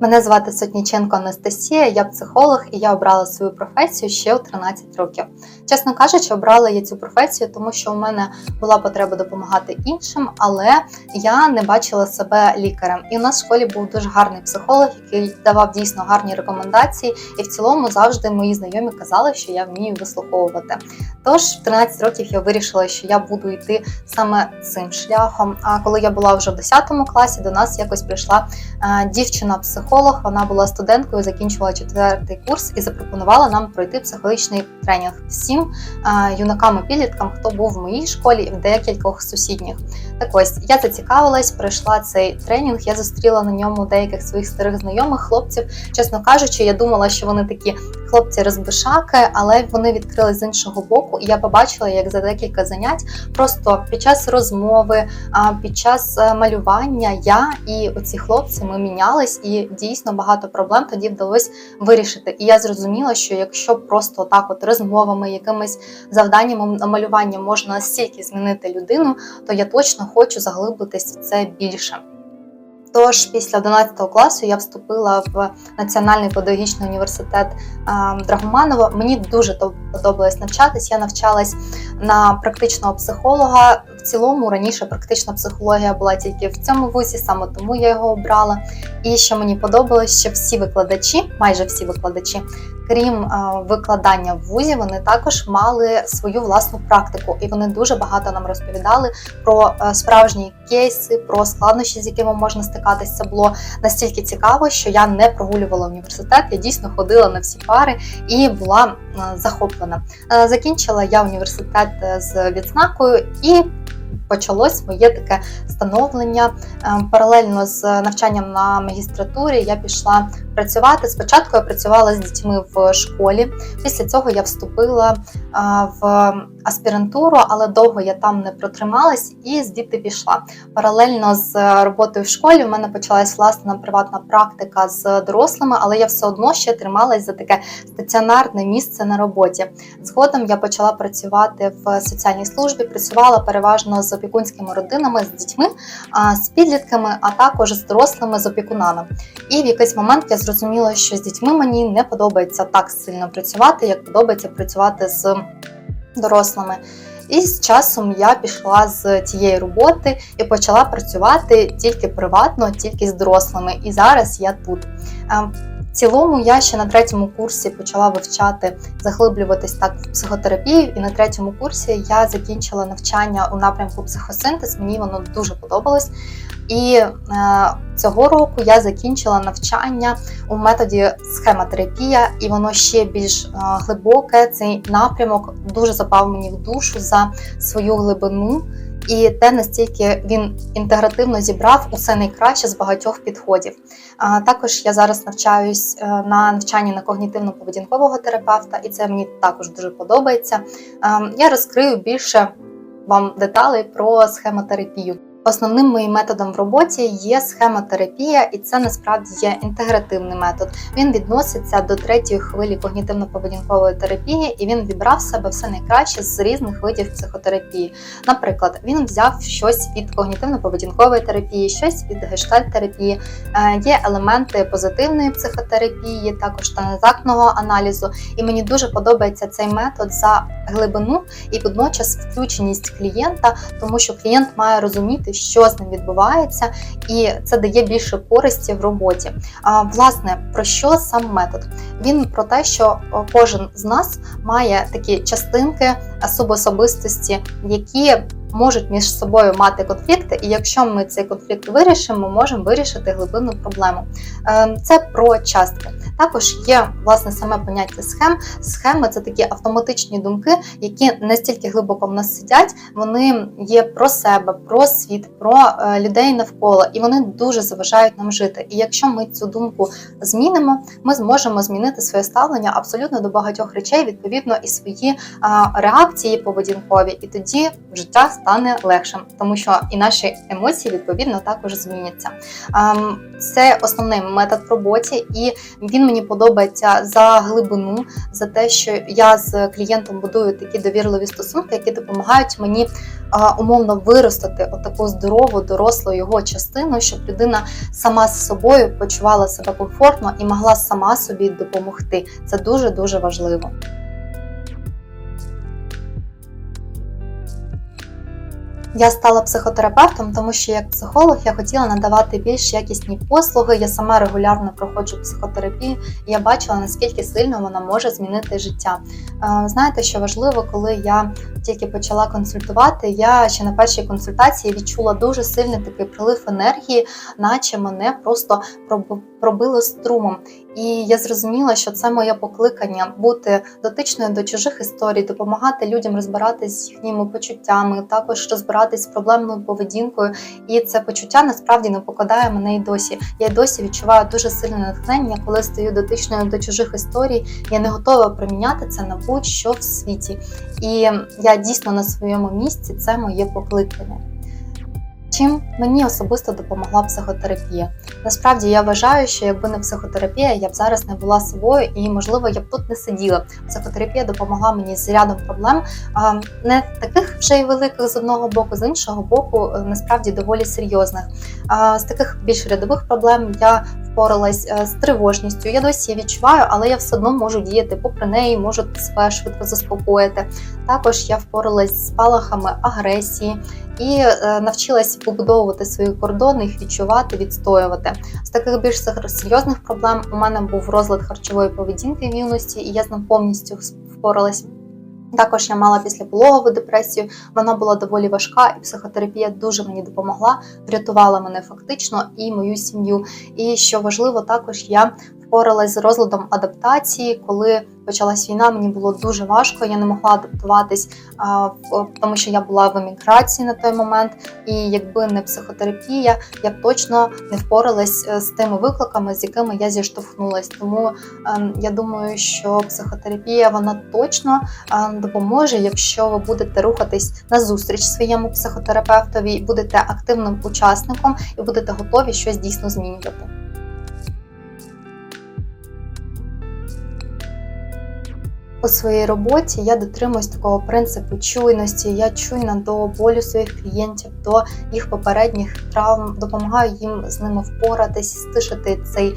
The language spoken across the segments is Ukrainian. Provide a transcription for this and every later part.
Мене звати Сотніченко Анастасія, я психолог і я обрала свою професію ще у 13 років. Чесно кажучи, обрала я цю професію, тому що у мене була потреба допомагати іншим, але я не бачила себе лікарем. І у нас в школі був дуже гарний психолог, який давав дійсно гарні рекомендації. І в цілому завжди мої знайомі казали, що я вмію вислуховувати. Тож в 13 років я вирішила, що я буду йти саме цим шляхом. А коли я була вже в 10 класі, до нас якось прийшла е, дівчина-психолог. Вона була студенткою, закінчувала четвертий курс і запропонувала нам пройти психологічний тренінг всім юнакам і підліткам, хто був в моїй школі і в декількох сусідніх. Так ось я зацікавилась, пройшла цей тренінг. Я зустріла на ньому деяких своїх старих знайомих хлопців. Чесно кажучи, я думала, що вони такі хлопці розбишаки, але вони відкрили з іншого боку, і я побачила, як за декілька занять просто під час розмови, під час е, малювання я і оці хлопці ми мінялись, і дійсно багато проблем тоді вдалося вирішити. І я зрозуміла, що якщо просто так, от розмовами, якимись завданнями малювання можна настільки змінити людину, то я точно хочу заглибитись в це більше. Тож після 11 класу я вступила в Національний педагогічний університет Драгоманова. Мені дуже подобалось навчатись. Я навчалась на практичного психолога. В цілому раніше практична психологія була тільки в цьому вузі, саме тому я його обрала. І що мені подобалось, що всі викладачі, майже всі викладачі, крім викладання в вузі, вони також мали свою власну практику, і вони дуже багато нам розповідали про е, справжні кейси, про складнощі, з якими можна стикатися. Це було настільки цікаво, що я не прогулювала університет. Я дійсно ходила на всі пари і була е, захоплена. Е, Закінчила я університет е, з відзнакою і. Почалось моє таке становлення Е, паралельно з навчанням на магістратурі. Я пішла працювати. Спочатку я працювала з дітьми в школі. Після цього я вступила в аспірантуру, але довго я там не протрималась і звідти пішла. Паралельно з е, роботою в школі в мене почалась власна приватна практика з дорослими, але я все одно ще трималась за таке стаціонарне місце на роботі. Згодом я почала працювати в соціальній службі, працювала переважно з опікунськими родинами, з дітьми, з підлітками, а також з дорослими з опікунами. І в якийсь момент я зрозуміла, що з дітьми мені не подобається так сильно працювати, як подобається працювати з дорослими. І з часом я пішла з тієї роботи і почала працювати тільки приватно, тільки з дорослими. І зараз я тут. В цілому я ще на третьому курсі почала вивчати, заглиблюватись так в психотерапію. І на третьому курсі я закінчила навчання у напрямку психосинтез. Мені воно дуже подобалось. І е, цього року я закінчила навчання у методі схемотерапія, і воно ще більш е, глибоке. Цей напрямок дуже запав мені в душу за свою глибину. І те, настільки він інтегративно зібрав усе найкраще з багатьох підходів. А також я зараз навчаюсь е, на навчанні на когнітивно-поведінкового терапевта, і це мені також дуже подобається. Е, Я розкрию більше вам деталей про схемотерапію. Основним моїм методом в роботі є схемотерапія, і це насправді є інтегративний метод. Він відноситься до третьої хвилі когнітивно-поведінкової терапії, і він вібрав в себе все найкраще з різних видів психотерапії. Наприклад, він взяв щось від когнітивно-поведінкової терапії, щось від гештальт-терапії. Е, Є елементи позитивної психотерапії, також транзактного аналізу. І мені дуже подобається цей метод за глибину і водночас включеність клієнта, тому що клієнт має розуміти, що з ним відбувається, і це дає більше користі в роботі. А власне про що сам метод? Він про те, що кожен з нас має такі частинки субособистості, які можуть між собою мати конфлікти, і якщо ми цей конфлікт вирішимо, можемо вирішити глибинну проблему. Е, Це про частки. Також є власне саме поняття схем. Схеми це такі автоматичні думки, які настільки глибоко в нас сидять, вони є про себе, про світ, про е, людей навколо, і вони дуже заважають нам жити. І якщо ми цю думку змінимо, ми зможемо змінити своє ставлення абсолютно до багатьох речей, відповідно, і свої реакції поведінкові, і тоді життя стане легшим, тому що і наші емоції відповідно також зміняться. Ем, Це основний метод в роботі, і він мені подобається за глибину, за те, що я з клієнтом будую такі довірливі стосунки, які допомагають мені умовно виростити отаку здорову, дорослу його частину, щоб людина сама з собою почувала себе комфортно і могла сама собі допомогти. Це дуже дуже важливо. Я стала психотерапевтом, тому що як психолог я хотіла надавати більш якісні послуги. Я сама регулярно проходжу психотерапію, і я бачила наскільки сильно вона може змінити життя. Е, Знаєте, що важливо, коли я тільки почала консультувати, я ще на першій консультації відчула дуже сильний такий прилив енергії, наче мене просто пробило струмом. І я зрозуміла, що це моє покликання бути дотичною до чужих історій, допомагати людям розбиратись з їхніми почуттями, також розбиратись з проблемною поведінкою. І це почуття насправді не покидає мене і досі. Я й досі відчуваю дуже сильне натхнення, коли стою дотичною до чужих історій. Я не готова приміняти це на будь-що в світі. І я дійсно на своєму місці це моє покликання. Чим мені особисто допомогла психотерапія? Насправді я вважаю, що якби не психотерапія, я б зараз не була собою і, можливо, я б тут не сиділа. Психотерапія допомогла мені з рядом проблем, не таких вже й великих з одного боку, з іншого боку, е, насправді доволі серйозних. З таких більш рядових проблем я впоралась е, з тривожністю. Я досі її відчуваю, але я все одно можу діяти попри неї, можу себе швидко заспокоїти. Також я впоралась з спалахами агресії і е, навчилась побудовувати свої кордони, їх відчувати, відстоювати. З таких більш сер- серйозних проблем у мене був розлад харчової поведінки в юності, і я з ним повністю впоралась. Також я мала післяпологову депресію, вона була доволі важка, і психотерапія дуже мені допомогла, врятувала мене фактично і мою сім'ю. І що важливо, також я впоралась з розладом адаптації, коли почалась війна, мені було дуже важко. Я не могла адаптуватись, тому що я була в еміграції на той момент. І якби не психотерапія, я б точно не впоралась е, з тими викликами, з якими я зіштовхнулась. Тому ем, я думаю, що психотерапія вона точно е, допоможе, якщо ви будете рухатись на зустріч своєму психотерапевтові, будете активним учасником і будете готові щось дійсно змінювати. У своїй роботі я дотримуюсь такого принципу чуйності. Я чуйна до болю своїх клієнтів, до їх попередніх травм, допомагаю їм з ними впоратись, стишити цей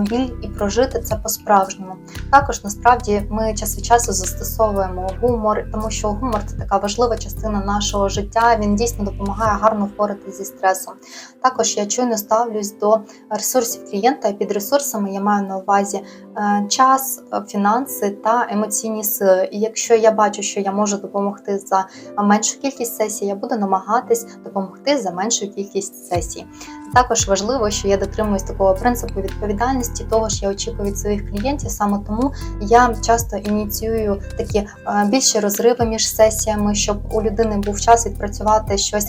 біль і прожити це по-справжньому. Також насправді ми час від часу застосовуємо гумор, тому що гумор це така важлива частина нашого життя. Він дійсно допомагає гарно впоратись зі стресом. Також я чуйно ставлюсь до ресурсів клієнта. Під ресурсами я маю на увазі е, час, е, фінанси та емоційні сили. І якщо я бачу, що я можу допомогти за меншу кількість сесій, я буду намагатись допомогти за меншу кількість сесій. Також важливо, що я дотримуюсь такого принципу відповідальності, того ж я очікую від своїх клієнтів. Саме тому я часто ініціюю такі е, більші розриви між сесіями, щоб у людини був час відпрацювати щось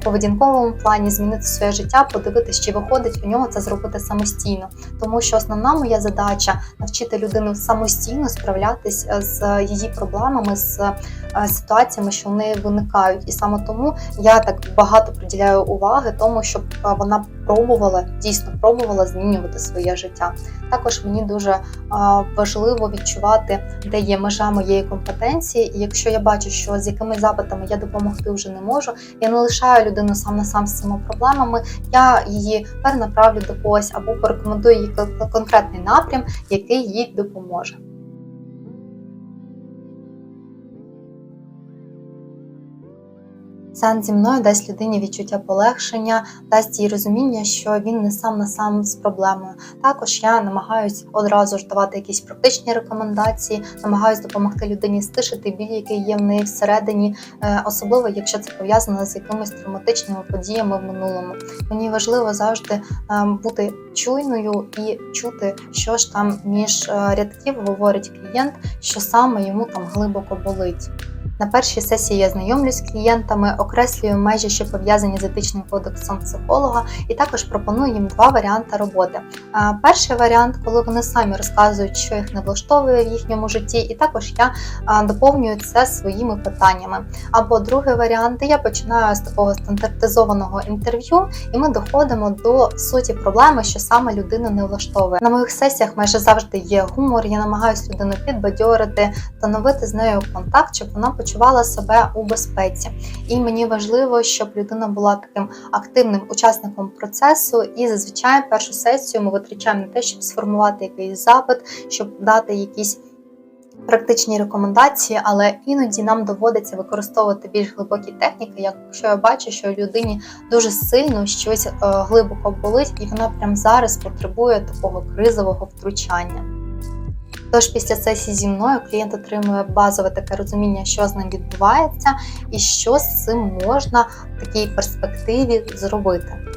в поведінковому плані, змінити своє життя, подивитися, чи виходить у нього це зробити самостійно. Тому що основна моя задача навчити людину самостійно справлятись е, з її проблемами, з е, ситуаціями, що в неї виникають. І саме тому я так багато приділяю уваги тому, щоб е, вона пробувала дійсно пробувала змінювати своє життя. Також мені дуже важливо відчувати, де є межа моєї компетенції. І якщо я бачу, що з якими запитами я допомогти вже не можу, я не лишаю людину сам на сам з цими проблемами. Я її перенаправлю до когось або порекомендую їй конкретний напрям, який їй допоможе. Сеанс зі мною дасть людині відчуття полегшення, дасть їй розуміння, що він не сам на сам з проблемою. Також я намагаюсь одразу ж давати якісь практичні рекомендації, намагаюсь допомогти людині стишити біль, який є в неї всередині, е, особливо якщо це пов'язано з якимись травматичними подіями в минулому. Мені важливо завжди е, бути чуйною і чути, що ж там між е, рядків говорить клієнт, що саме йому там глибоко болить. На першій сесії я знайомлюсь з клієнтами, окреслюю межі, що пов'язані з етичним кодексом психолога, і також пропоную їм два варіанти роботи. Перший варіант, коли вони самі розказують, що їх не влаштовує в їхньому житті, і також я доповнюю це своїми питаннями. Або другий варіант, де я починаю з такого стандартизованого інтерв'ю, і ми доходимо до суті проблеми, що саме людину не влаштовує. На моїх сесіях майже завжди є гумор. Я намагаюся людину підбадьорити, встановити з нею контакт, щоб вона почувала себе у безпеці. І мені важливо, щоб людина була таким активним учасником процесу. І зазвичай першу сесію ми витрачаємо на те, щоб сформувати якийсь запит, щоб дати якісь. Практичні рекомендації, але іноді нам доводиться використовувати більш глибокі техніки, якщо я бачу, що людині дуже сильно щось е, глибоко болить, і вона прямо зараз потребує такого кризового втручання. Тож після сесії зі мною клієнт отримує базове таке розуміння, що з ним відбувається, і що з цим можна в такій перспективі зробити.